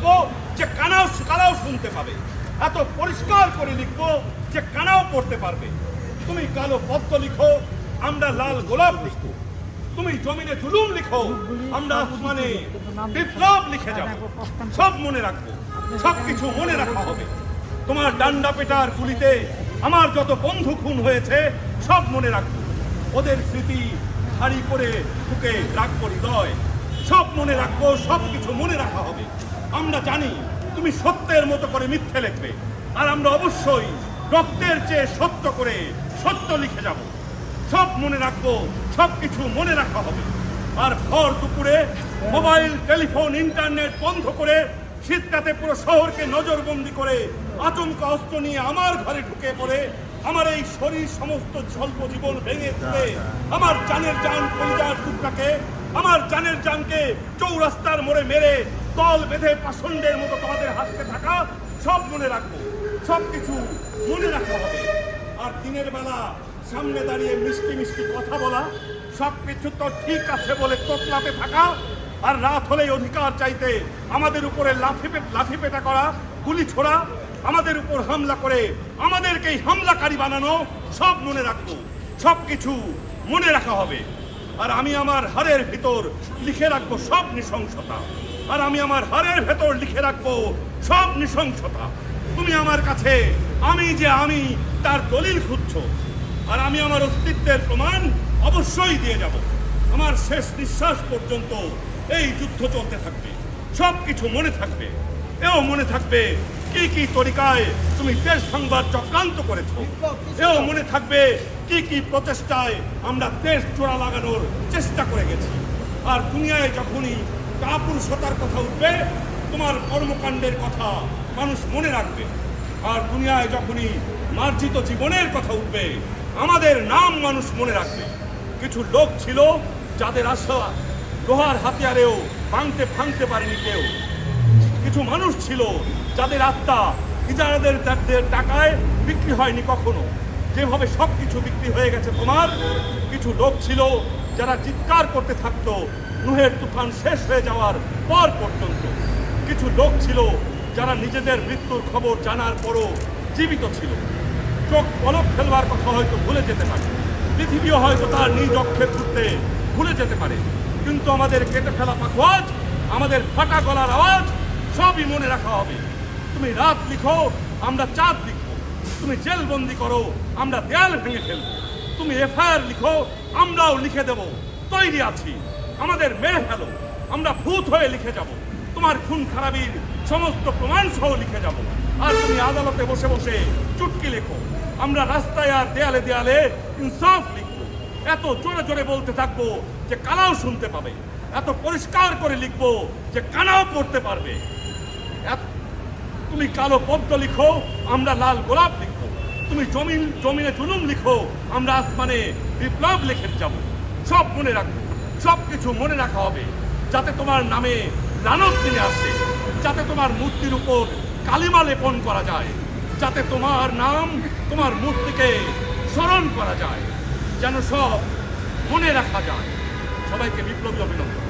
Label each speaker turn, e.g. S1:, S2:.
S1: রাখব যে কানাও কানাও শুনতে পাবে। এত পরিষ্কার করে লিখব যে কানাও পড়তে পারবে। তুমি কালো পদ্ম লিখো, আমরা লাল গোলাপ লিখব। তুমি জমিনে জুলুম লিখো, আমরা আসমানে বিপ্লব লিখে যাব। সব মনে রাখব সব কিছু মনে রাখা হবে। তোমার ডান্ডা পেটার গুলিতে আমার যত বন্ধু খুন হয়েছে, সব মনে রাখব। ওদের স্মৃতি হাড়ি করে বুকে রাখব হৃদয়। সব মনে রাখব সব কিছু মনে রাখা হবে। আমরা জানি তুমি সত্যের মতো করে মিথ্যে লিখবে। আর আমরা অবশ্যই রক্তের চেয়ে সত্য করে সত্য লিখে যাব। সব মনে রাখব সব কিছু মনে রাখা হবে। আর ভর দুপুরে মোবাইল টেলিফোন ইন্টারনেট বন্ধ করে শীতটাতে পুরো শহরকে নজরবন্দি করে আচমকা অস্ত্র নিয়ে আমার ঘরে ঢুকে পড়ে আমার এই শরীর সমস্ত স্বল্প জীবন ভেঙে তুলে আমার জানের জান কলিজার টুকরাকে আমার জানের জানকে চৌরাস্তার মোড়ে মেরে দল বেঁধে পাষণ্ডের মতো তোমাদের হাসতে থাকা সব মনে রাখব। সব কিছু মনে রাখা হবে। আর দিনের বেলা সামনে দাঁড়িয়ে মিষ্টি মিষ্টি কথা বলা, সব কিছু তো ঠিক আছে বলে তোতলাতে থাকা, আর রাত হলেই অধিকার চাইতে আমাদের উপরে পে- লাঠি পেটা করা, গুলি ছোড়া, আমাদের উপর হামলা করে আমাদেরকেই হামলাকারী বানানো, সব মনে রাখব। সব কিছু মনে রাখা হবে। আর আমি আমার হাড়ের ভিতর লিখে রাখব সব নৃশংসতা। আর আমি আমার হাড়ের ভেতর লিখে রাখব সব নৃশংসতা। তুমি আমার কাছে আমি যে আমি তার দলিল খুঁজছ। আর আমি আমার অস্তিত্বের প্রমাণ অবশ্যই দিয়ে যাব। আমার শেষ নিঃশ্বাস পর্যন্ত এই যুদ্ধ চলতে থাকবে। সব কিছু মনে থাকবে। এও মনে থাকবে কি কি তরিকায় তুমি দেশ সংবাদ চক্রান্ত করেছ। এও মনে থাকবে কি কি প্রচেষ্টায় আমরা দেশ জোড়া লাগানোর চেষ্টা করে গেছি। আর দুনিয়ায় যখনই কাপুরুষতার কথা উঠবে, তোমার কর্মকাণ্ডের কথা মানুষ মনে রাখবে। আর দুনিয়ায় যখনই মার্জিত জীবনের কথা উঠবে, আমাদের নাম মানুষ মনে রাখবে। কিছু লোক ছিল যাদের আশা লোহার হাতিয়ারেও ভাঙতে ভাঙতে পারেনি কেউ। কিছু মানুষ ছিল যাদের আত্মা ইজারাদের টাকায় বিক্রি হয়নি কখনো। যেভাবে সব কিছু বিক্রি হয়ে গেছে তোমার, কিছু লোক ছিল যারা চিৎকার করতে থাকতো, নুহের তুফান শেষ হয়ে যাওয়ার পর পর্যন্ত। কিছু লোক ছিল যারা নিজেদের মৃত্যুর খবর জানার পরও জীবিত ছিল। চোখ পলক ফেলবার কথা হয়তো ভুলে যেতে পারে। পৃথিবীও হয়তো তার নিজ অক্ষে ঘুরতে ভুলে যেতে পারে। কিন্তু আমাদের কেটে ফেলা পাখোয়াজ, আমাদের ফাটা গলার আওয়াজ, সবই মনে রাখা হবে। তুমি রাত লিখো, আমরা চাঁদ লিখব। তুমি জেলবন্দি করো, আমরা দেয়াল ভেঙে ফেলব। তুমি এফআইআর লিখো, আমরাও লিখে দেব। তৈরি আছি। আমাদের মেরে ফেলো। আমরা ভূত হয়ে লিখে যাব। তোমার খুন খারাপির সমস্ত প্রমাণ সহ লিখে যাব। আর তুমি আদালতে বসে বসে চুটকি লেখো। আমরা রাস্তায় আর দেয়ালে দেয়ালে ইনসাফ লিখব। এত জোরে জোরে বলতে থাকব যে কানাও শুনতে পাবে। এত পরিষ্কার করে লিখব যে কানাও পড়তে পারবে। এত- তুমি কালো পদ্ম লিখো, আমরা লাল গোলাপ লিখব। তুমি জমিন, জমিনে জুলুম লিখো, আমরা আসমানে বিপ্লব লিখে যাব। সব মনে রাখব সব কিছু মনে রাখা হবে, যাতে তোমার নামে লানত দিনে আসে, যাতে তোমার মূর্তির উপর কালিমা লেপন করা যায়, যাতে তোমার নাম, তোমার মূর্তিকে স্মরণ করা যায়, যেন সব মনে রাখা যায়। সবাইকে বিপ্লবী অভিনন্দন।